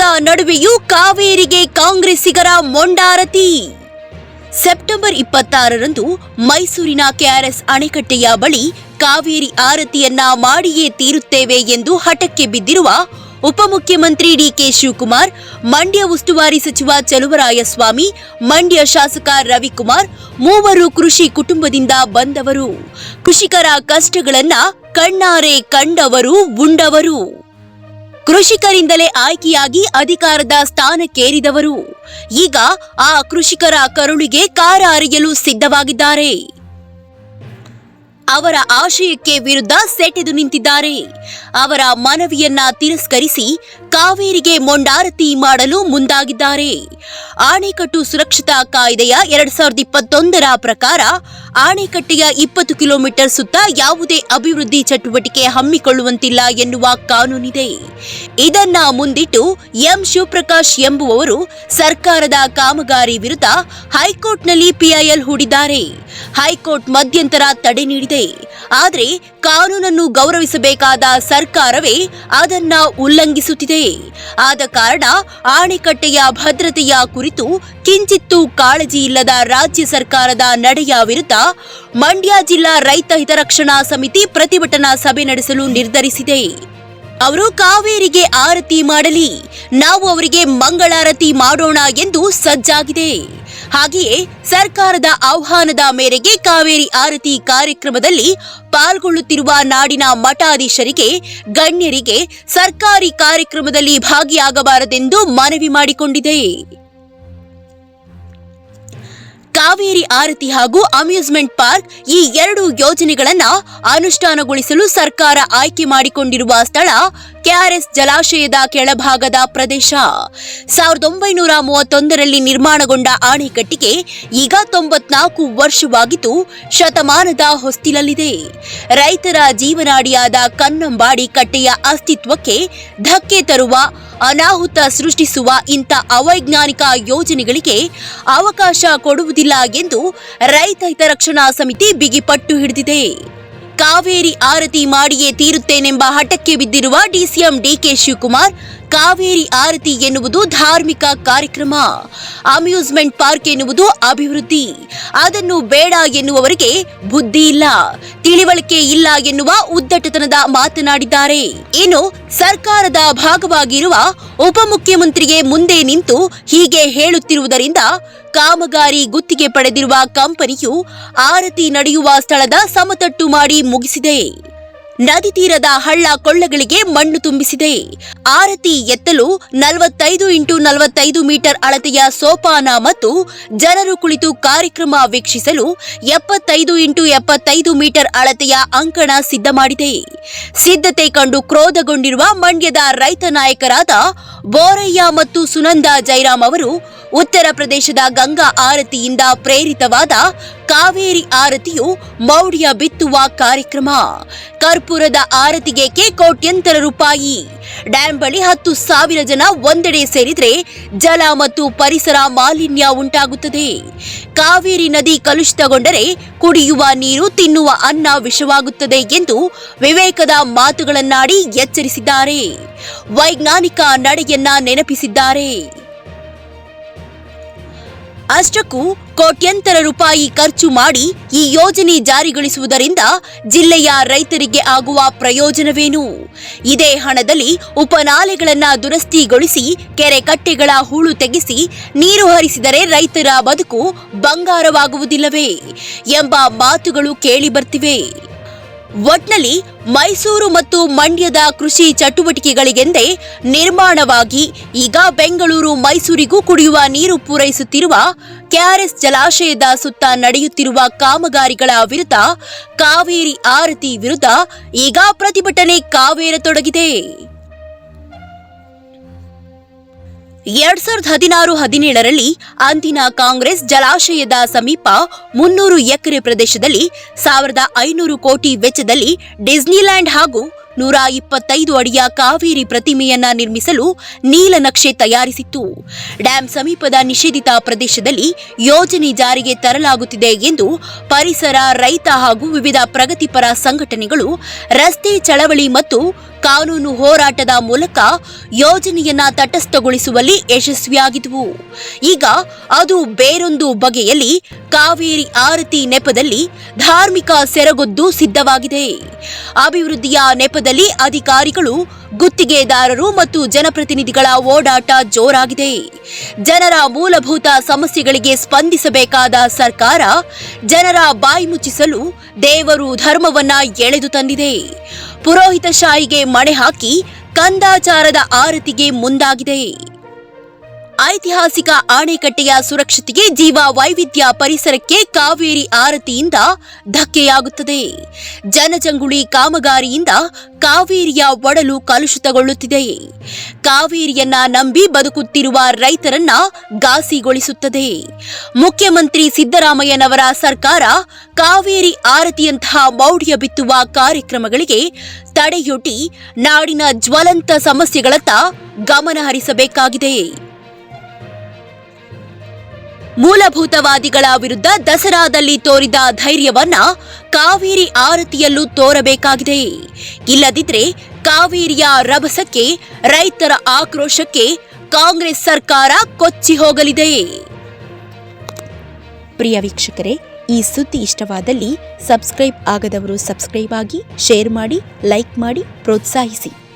ವಿರೋಧದ ನಡುವೆಯೂ ಕಾವೇರಿಗೆ ಕಾಂಗ್ರೆಸ್ಸಿಗರ ಮೊಂಡಾರತಿ. ಸೆಪ್ಟೆಂಬರ್ ಇಪ್ಪತ್ತಾರರಂದು ಮೈಸೂರಿನ ಕೆಆರ್ಎಸ್ ಅಣೆಕಟ್ಟೆಯ ಬಳಿ ಕಾವೇರಿ ಆರತಿಯನ್ನ ಮಾಡಿಯೇ ತೀರುತ್ತೇವೆ ಎಂದು ಹಠಕ್ಕೆ ಬಿದ್ದಿರುವ ಉಪಮುಖ್ಯಮಂತ್ರಿ ಡಿಕೆ ಶಿವಕುಮಾರ್, ಮಂಡ್ಯ ಉಸ್ತುವಾರಿ ಸಚಿವ ಚಲುವರಾಯಸ್ವಾಮಿ, ಮಂಡ್ಯ ಶಾಸಕ ರವಿಕುಮಾರ್, ಮೂವರು ಕೃಷಿ ಕುಟುಂಬದಿಂದ ಬಂದವರು. ಕೃಷಿಕರ ಕಷ್ಟಗಳನ್ನ ಕಣ್ಣಾರೆ ಕಂಡವರು, ಉಂಡವರು. ಕೃಷಿಕರಿಂದಲೇ ಆಯ್ಕೆಯಾಗಿ ಅಧಿಕಾರದ ಸ್ಥಾನಕ್ಕೇರಿದವರು. ಈಗ ಆ ಕೃಷಿಕರ ಕರುಳಿಗೆ ಕಾರ ಅರಿಯಲು ಸಿದ್ಧವಾಗಿದ್ದಾರೆ. ಅವರ ಆಶಯಕ್ಕೆ ವಿರುದ್ಧ ಸೆಟೆದು ನಿಂತಿದ್ದಾರೆ. ಅವರ ಮನವಿಯನ್ನ ತಿರಸ್ಕರಿಸಿ ಕಾವೇರಿಗೆ ಮೊಂಡಾರತಿ ಮಾಡಲು ಮುಂದಾಗಿದ್ದಾರೆ. ಆಣೆಕಟ್ಟು ಸುರಕ್ಷತಾ ಕಾಯ್ದೆಯ ಎರಡ್ ಸಾವಿರದ ಇಪ್ಪತ್ತೊಂದರ ಪ್ರಕಾರ ಆಣೆಕಟ್ಟೆಯ ಇಪ್ಪತ್ತು ಕಿಲೋಮೀಟರ್ ಸುತ್ತ ಯಾವುದೇ ಅಭಿವೃದ್ಧಿ ಚಟುವಟಿಕೆ ಹಮ್ಮಿಕೊಳ್ಳುವಂತಿಲ್ಲ ಎನ್ನುವ ಕಾನೂನಿದೆ. ಇದನ್ನ ಮುಂದಿಟ್ಟು ಎಂ ಶಿವಪ್ರಕಾಶ್ ಎಂಬುವವರು ಸರ್ಕಾರದ ಕಾಮಗಾರಿ ವಿರುದ್ಧ ಹೈಕೋರ್ಟ್ನಲ್ಲಿ ಪಿಐಎಲ್ ಹೂಡಿದ್ದಾರೆ. ಹೈಕೋರ್ಟ್ ಮಧ್ಯಂತರ ತಡೆ ನೀಡಿದೆ. ಆದರೆ ಕಾನೂನನ್ನು ಗೌರವಿಸಬೇಕಾದ ಸರ್ಕಾರವೇ ಅದನ್ನ ಉಲ್ಲಂಘಿಸುತ್ತಿದೆ. ಆದ ಕಾರಣ ಆಣೆಕಟ್ಟೆಯ ಭದ್ರತೆಯ ಕುರಿತು ಕಿಂಚಿತ್ತೂ ಕಾಳಜಿ ಇಲ್ಲದ ರಾಜ್ಯ ಸರ್ಕಾರದ ನಡೆಯ ವಿರುದ್ಧ ಮಂಡ್ಯ ಜಿಲ್ಲಾ ರೈತ ಹಿತರಕ್ಷಣಾ ಸಮಿತಿ ಪ್ರತಿಭಟನಾ ಸಭೆ ನಡೆಸಲು ನಿರ್ಧರಿಸಿದೆ. ಅವರು ಕಾವೇರಿಗೆ ಆರತಿ ಮಾಡಲಿ, ನಾವು ಅವರಿಗೆ ಮಂಗಳಾರತಿ ಮಾಡೋಣ ಎಂದು ಸಜ್ಜಾಗಿದೆ. ಹಾಗೆಯೇ ಸರ್ಕಾರದ ಆಹ್ವಾನದ ಮೇರೆಗೆ ಕಾವೇರಿ ಆರತಿ ಕಾರ್ಯಕ್ರಮದಲ್ಲಿ ಪಾಲ್ಗೊಳ್ಳುತ್ತಿರುವ ನಾಡಿನ ಮಠಾಧೀಶರಿಗೆ, ಗಣ್ಯರಿಗೆ ಸರ್ಕಾರಿ ಕಾರ್ಯಕ್ರಮದಲ್ಲಿ ಭಾಗಿಯಾಗಬಾರದೆಂದು ಮನವಿ ಮಾಡಿಕೊಂಡಿದೆ. ಕಾವೇರಿ ಆರತಿ ಹಾಗೂ ಅಮ್ಯೂಸ್ಮೆಂಟ್ ಪಾರ್ಕ್ ಈ ಎರಡು ಯೋಜನೆಗಳನ್ನು ಅನುಷ್ಠಾನಗೊಳಿಸಲು ಸರ್ಕಾರ ಆಯ್ಕೆ ಮಾಡಿಕೊಂಡಿರುವ ಸ್ಥಳ ಕೆಆರ್ಎಸ್ ಜಲಾಶಯದ ಕೆಳಭಾಗದ ಪ್ರದೇಶ. ಸಾವಿರದ ಒಂಬೈನೂರ ಮೂವತ್ತೊಂದರಲ್ಲಿ ನಿರ್ಮಾಣಗೊಂಡ ಆಣೆಕಟ್ಟಿಗೆ ಈಗ ತೊಂಬತ್ನಾಲ್ಕು ವರ್ಷವಾಗಿದ್ದು ಶತಮಾನದ ಹೊಸ್ತಿಲಲ್ಲಿದೆ. ರೈತರ ಜೀವನಾಡಿಯಾದ ಕನ್ನಂಬಾಡಿ ಕಟ್ಟೆಯ ಅಸ್ತಿತ್ವಕ್ಕೆ ಧಕ್ಕೆ ತರುವ ಅನಾಹುತ ಸೃಷ್ಟಿಸುವ ಇಂಥ ಅವೈಜ್ಞಾನಿಕ ಯೋಜನೆಗಳಿಗೆ ಅವಕಾಶ ಕೊಡುವುದಿಲ್ಲ ಎಂದು ರೈತ ಹಿತರಕ್ಷಣಾ ಸಮಿತಿ ಬಿಗಿಪಟ್ಟು ಹಿಡಿದಿದೆ. ಕಾವೇರಿ ಆರತಿ ಮಾಡಿಯೇ ತೀರುತ್ತೇನೆಂಬ ಹಠಕ್ಕೆ ಬಿದ್ದಿರುವ ಡಿಸಿಎಂ ಡಿಕೆ ಶಿವಕುಮಾರ್ ಕಾವೇರಿ ಆರತಿ ಎನ್ನುವುದು ಧಾರ್ಮಿಕ ಕಾರ್ಯಕ್ರಮ. ಅಮ್ಯೂಸ್ಮೆಂಟ್ ಪಾರ್ಕ್ ಎನ್ನುವುದು ಅಭಿವೃದ್ಧಿ. ಅದನ್ನು ಬೇಡ ಎನ್ನುವವರಿಗೆ ಬುದ್ಧಿ ಇಲ್ಲ. ತಿಳಿವಳಿಕೆ ಇಲ್ಲ ಎನ್ನುವ ಉದ್ದಟತನದ ಮಾತನಾಡಿದ್ದಾರೆ. ಇನ್ನು ಸರ್ಕಾರದ ಭಾಗವಾಗಿರುವ ಉಪಮುಖ್ಯಮಂತ್ರಿಗೆ ಮುಂದೆ ನಿಂತು ಹೀಗೆ ಹೇಳುತ್ತಿರುವುದರಿಂದ ಕಾಮಗಾರಿ ಗುತ್ತಿಗೆ ಪಡೆದಿರುವ ಕಂಪನಿಯು ಆರತಿ ನಡೆಯುವ ಸ್ಥಳದ ಸಮತಟ್ಟು ಮಾಡಿ ಮುಗಿಸಿದೆ. ನದಿ ತೀರದ ಹಳ್ಳ ಕೊಳ್ಳಗಳಿಗೆ ಮಣ್ಣು ತುಂಬಿಸಿದೆ. ಆರತಿ ಎತ್ತಲು ನಲವತ್ತೈದು ಇಂಟು ನಲವತ್ತೈದು ಮೀಟರ್ ಅಳತೆಯ ಸೋಪಾನ ಮತ್ತು ಜನರು ಕುಳಿತು ಕಾರ್ಯಕ್ರಮ ವೀಕ್ಷಿಸಲು ಎಪ್ಪತ್ತೈದು ಇಂಟು ಎಪ್ಪತ್ತೈದು ಮೀಟರ್ ಅಳತೆಯ ಅಂಕಣ ಸಿದ್ಧ ಮಾಡಿದೆ ಸಿದ್ಧತೆ ಕಂಡು ಕ್ರೋಧಗೊಂಡಿರುವ ಮಂಡ್ಯದ ರೈತ ನಾಯಕರಾದ ಬೋರಯ್ಯ ಮತ್ತು ಸುನಂದ ಜೈರಾಮ್ ಅವರು ಉತ್ತರ ಪ್ರದೇಶದ ಗಂಗಾ ಆರತಿಯಿಂದ ಪ್ರೇರಿತವಾದ ಕಾವೇರಿ ಆರತಿಯು ಮೌಢ್ಯ ಬಿತ್ತುವ ಕಾರ್ಯಕ್ರಮ. ಕರ್ಪೂರದ ಆರತಿಗೆ ಕೋಟ್ಯಂತರ ರೂಪಾಯಿ. ಡ್ಯಾಂ ಬಳಿ ಹತ್ತು ಸಾವಿರ ಜನ ಒಂದೆಡೆ ಸೇರಿದರೆ ಜಲ ಮತ್ತು ಪರಿಸರ ಮಾಲಿನ್ಯ ಉಂಟಾಗುತ್ತದೆ. ಕಾವೇರಿ ನದಿ ಕಲುಷಿತಗೊಂಡರೆ ಕುಡಿಯುವ ನೀರು, ತಿನ್ನುವ ಅನ್ನ ವಿಷವಾಗುತ್ತದೆ ಎಂದು ವಿವೇಕದ ಮಾತುಗಳನ್ನಾಡಿ ಎಚ್ಚರಿಸಿದ್ದಾರೆ. ವೈಜ್ಞಾನಿಕ ನಡೆಯನ್ನ ನೆನಪಿಸಿದ್ದಾರೆ. ಅಷ್ಟಕ್ಕೂ ಕೋಟ್ಯಂತರ ರೂಪಾಯಿ ಖರ್ಚು ಮಾಡಿ ಈ ಯೋಜನೆ ಜಾರಿಗೊಳಿಸುವುದರಿಂದ ಜಿಲ್ಲೆಯ ರೈತರಿಗೆ ಆಗುವ ಪ್ರಯೋಜನವೇನು? ಇದೇ ಹಣದಲ್ಲಿ ಉಪನಾಲೆಗಳನ್ನು ದುರಸ್ತಿಗೊಳಿಸಿ, ಕೆರೆ ಕಟ್ಟೆಗಳ ಹೂಳು ತೆಗೆಸಿ, ನೀರು ಹರಿಸಿದರೆ ರೈತರ ಬದುಕು ಬಂಗಾರವಾಗುವುದಿಲ್ಲವೇ ಎಂಬ ಮಾತುಗಳು ಕೇಳಿಬರ್ತಿವೆ ಒಟ್ನಲ್ಲಿ ಮೈಸೂರು ಮತ್ತು ಮಂಡ್ಯದ ಕೃಷಿ ಚಟುವಟಿಕೆಗಳಿಗೆಂದೇ ನಿರ್ಮಾಣವಾಗಿ ಈಗ ಬೆಂಗಳೂರು ಮೈಸೂರಿಗೂ ಕುಡಿಯುವ ನೀರು ಪೂರೈಸುತ್ತಿರುವ ಕೆಆರ್ಎಸ್ ಜಲಾಶಯದ ಸುತ್ತ ನಡೆಯುತ್ತಿರುವ ಕಾಮಗಾರಿಗಳ ವಿರುದ್ಧ ಕಾವೇರಿ ಆರತಿ ವಿರುದ್ಧ ಈಗ ಪ್ರತಿಭಟನೆ ಕಾವೇರತೊಡಗಿದೆ ಎರಡ್ ಸಾವಿರದ ಹದಿನಾರು ಹದಿನೇಳರಲ್ಲಿ ಅಂದಿನ ಕಾಂಗ್ರೆಸ್ ಜಲಾಶಯದ ಸಮೀಪ ಮುನ್ನೂರು ಎಕರೆ ಪ್ರದೇಶದಲ್ಲಿ ಸಾವಿರದ ಐನೂರು ಕೋಟಿ ವೆಚ್ಚದಲ್ಲಿ ಡಿಸ್ನಿಲ್ಯಾಂಡ್ ಹಾಗೂ ನೂರ ಇಪ್ಪತ್ತೈದು ಅಡಿಯ ಕಾವೇರಿ ಪ್ರತಿಮೆಯನ್ನ ನಿರ್ಮಿಸಲು ನೀಲನಕ್ಷೆ ತಯಾರಿಸಿತ್ತು. ಡ್ಯಾಂ ಸಮೀಪದ ನಿಷೇಧಿತ ಪ್ರದೇಶದಲ್ಲಿ ಯೋಜನೆ ಜಾರಿಗೆ ತರಲಾಗುತ್ತಿದೆ ಎಂದು ಪರಿಸರ, ರೈತ ಹಾಗೂ ವಿವಿಧ ಪ್ರಗತಿಪರ ಸಂಘಟನೆಗಳು, ರಸ್ತೆ ಚಳವಳಿ ಮತ್ತು ಕಾನೂನು ಹೋರಾಟದ ಮೂಲಕ ಯೋಜನೆಯನ್ನ ತಟಸ್ಥಗೊಳಿಸುವಲ್ಲಿ ಯಶಸ್ವಿಯಾಗಿದ್ವು. ಈಗ ಅದು ಬೇರೊಂದು ಬಗೆಯಲ್ಲಿ ಕಾವೇರಿ ಆರತಿ ನೆಪದಲ್ಲಿ ಧಾರ್ಮಿಕ ಸೆರಗೊದ್ದು ಸಿದ್ಧವಾಗಿದೆ. ಅಭಿವೃದ್ಧಿಯ ನೆಪದಲ್ಲಿ ಅಧಿಕಾರಿಗಳು, ಗುತ್ತಿಗೆದಾರರು ಮತ್ತು ಜನಪ್ರತಿನಿಧಿಗಳ ಓಡಾಟ ಜೋರಾಗಿದೆ. ಜನರ ಮೂಲಭೂತ ಸಮಸ್ಯೆಗಳಿಗೆ ಸ್ಪಂದಿಸಬೇಕಾದ ಸರ್ಕಾರ ಜನರ ಬಾಯಿ ಮುಚ್ಚಿಸಲು ದೇವರು ಧರ್ಮವನ್ನ ಎಳೆದು ತಂದಿದೆ. ಪುರೋಹಿತಶಾಹಿಗೆ ಮಣೆ ಹಾಕಿ ಕಂದಾಚಾರದ ಆರತಿಗೆ ಮುಂದಾಗಿದೆ. ಐತಿಹಾಸಿಕ ಆಣೆಕಟ್ಟೆಯ ಸುರಕ್ಷತೆಗೆ ಜೀವ ವೈವಿಧ್ಯ ಪರಿಸರಕ್ಕೆ ಕಾವೇರಿ ಆರತಿಯಿಂದ ಧಕ್ಕೆಯಾಗುತ್ತದೆ. ಜನಜಂಗುಳಿ ಕಾಮಗಾರಿಯಿಂದ ಕಾವೇರಿಯ ಒಡಲು ಕಲುಷಿತಗೊಳ್ಳುತ್ತಿದೆ. ಕಾವೇರಿಯನ್ನ ನಂಬಿ ಬದುಕುತ್ತಿರುವ ರೈತರನ್ನ ಘಾಸಿಗೊಳಿಸುತ್ತದೆ. ಮುಖ್ಯಮಂತ್ರಿ ಸಿದ್ದರಾಮಯ್ಯನವರ ಸರ್ಕಾರ ಕಾವೇರಿ ಆರತಿಯಂತಹ ಮೌಢ್ಯ ಬಿತ್ತುವ ಕಾರ್ಯಕ್ರಮಗಳಿಗೆ ತಡೆಯೊಡ್ಡಿ ನಾಡಿನ ಜ್ವಲಂತ ಸಮಸ್ಯೆಗಳತ್ತ ಗಮನ ಹರಿಸಬೇಕಾಗಿದೆ ಮೂಲಭೂತವಾದಿಗಳ ವಿರುದ್ಧ ದಸರಾದಲ್ಲಿ ತೋರಿದ ಧೈರ್ಯವನ್ನ ಕಾವೇರಿ ಆರತಿಯಲ್ಲೂ ತೋರಬೇಕಾಗಿದೆ. ಇಲ್ಲದಿದ್ರೆ ಕಾವೇರಿಯ ರಭಸಕ್ಕೆ, ರೈತರ ಆಕ್ರೋಶಕ್ಕೆ ಕಾಂಗ್ರೆಸ್ ಸರ್ಕಾರ ಕೊಚ್ಚಿ ಹೋಗಲಿದೆ. ಪ್ರಿಯ ವೀಕ್ಷಕರೇ, ಈ ಸುದ್ದಿ ಇಷ್ಟವಾದಲ್ಲಿ ಸಬ್ಸ್ಕ್ರೈಬ್ ಆಗದವರು ಸಬ್ಸ್ಕ್ರೈಬ್ ಆಗಿ, ಶೇರ್ ಮಾಡಿ, ಲೈಕ್ ಮಾಡಿ, ಪ್ರೋತ್ಸಾಹಿಸಿ.